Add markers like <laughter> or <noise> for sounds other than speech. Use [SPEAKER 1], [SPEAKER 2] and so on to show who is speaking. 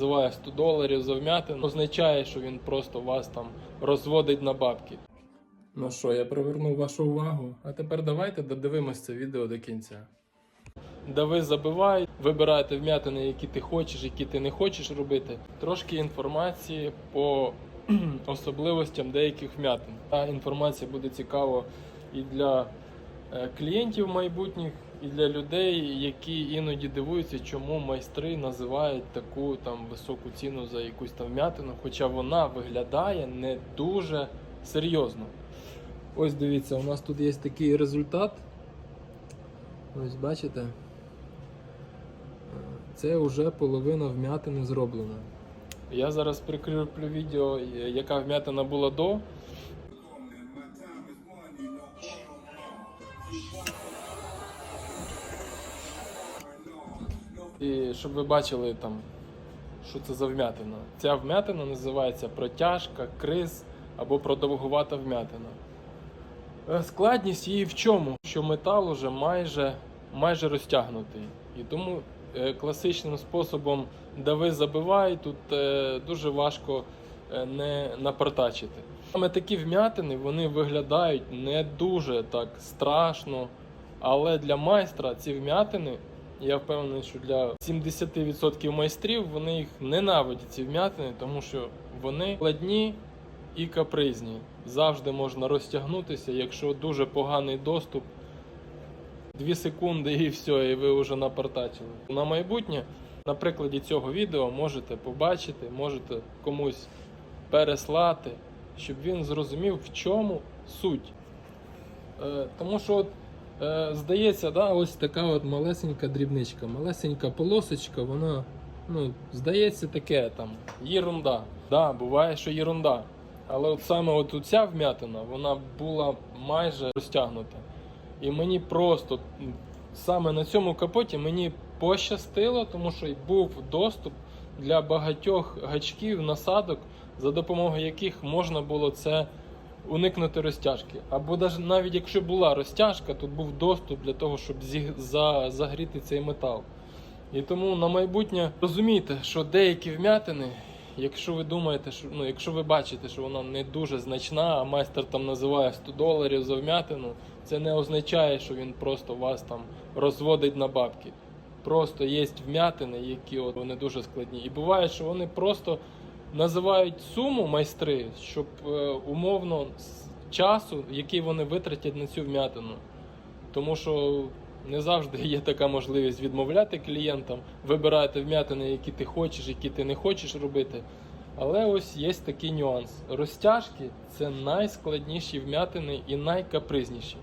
[SPEAKER 1] називає 100 доларів за вмятину, означає, що він просто вас там розводить на бабки. Ну що, я привернув вашу увагу. А тепер давайте додивимось це відео до кінця. Дави забивай, вибирайте вмятини, які ти хочеш, які ти не хочеш робити. Трошки інформації по <clears throat> особливостям деяких вмятин. Та інформація буде цікава і для е, клієнтів майбутніх, і для людей, які іноді дивуються, чому майстри називають таку там високу ціну за якусь там вмятину, хоча вона виглядає не дуже серйозно. Ось дивіться, у нас тут є такий результат. Ось бачите. Це вже половина вмятини зроблена. Я зараз прикріплю відео, яка вмятина була до. І щоб ви бачили там, що це за вмятина. Ця вмятина називається протяжка, криз або продовгувата вмятина. Е, Складність її в чому? Що метал уже майже, майже розтягнутий. І тому е, класичним способом дави забивай тут е, дуже важко не напортачити. Саме такі вмятини вони виглядають не дуже так страшно, але для майстра ці вмятини, я впевнений, що для 70% майстрів вони їх ненавидять ці вмятини, тому що вони складні і капризні. Завжди можна розтягнутися, якщо дуже поганий доступ. Дві секунди і все, і ви вже напортачили. На майбутнє, на прикладі цього відео, можете побачити, можете комусь переслати, щоб він зрозумів, в чому суть. Е, тому що, от, здається, да, ось така от малесенька дрібничка, малесенька полосочка, вона, ну, здається, таке там, єрунда. Да, буває, що єрунда. Але от саме от ця вмятина, вона була майже розтягнута. І мені просто саме на цьому капоті мені пощастило, тому що й був доступ для багатьох гачків, насадок, за допомогою яких можна було це уникнути розтяжки. Або навіть якщо була розтяжка, тут був доступ для того, щоб за- загріти цей метал. І тому на майбутнє розумійте, що деякі вмятини, якщо ви думаєте, що ну, якщо ви бачите, що вона не дуже значна, а майстер там називає 100 доларів за вмятину, це не означає, що він просто вас там розводить на бабки. Просто є вмятини, які от вони дуже складні. І буває, що вони просто називають суму майстри, щоб е, умовно часу, який вони витратять на цю вмятину. Тому що не завжди є така можливість відмовляти клієнтам, вибирати вмятини, які ти хочеш, які ти не хочеш робити. Але ось є такий нюанс. Розтяжки це найскладніші вмятини і найкапризніші.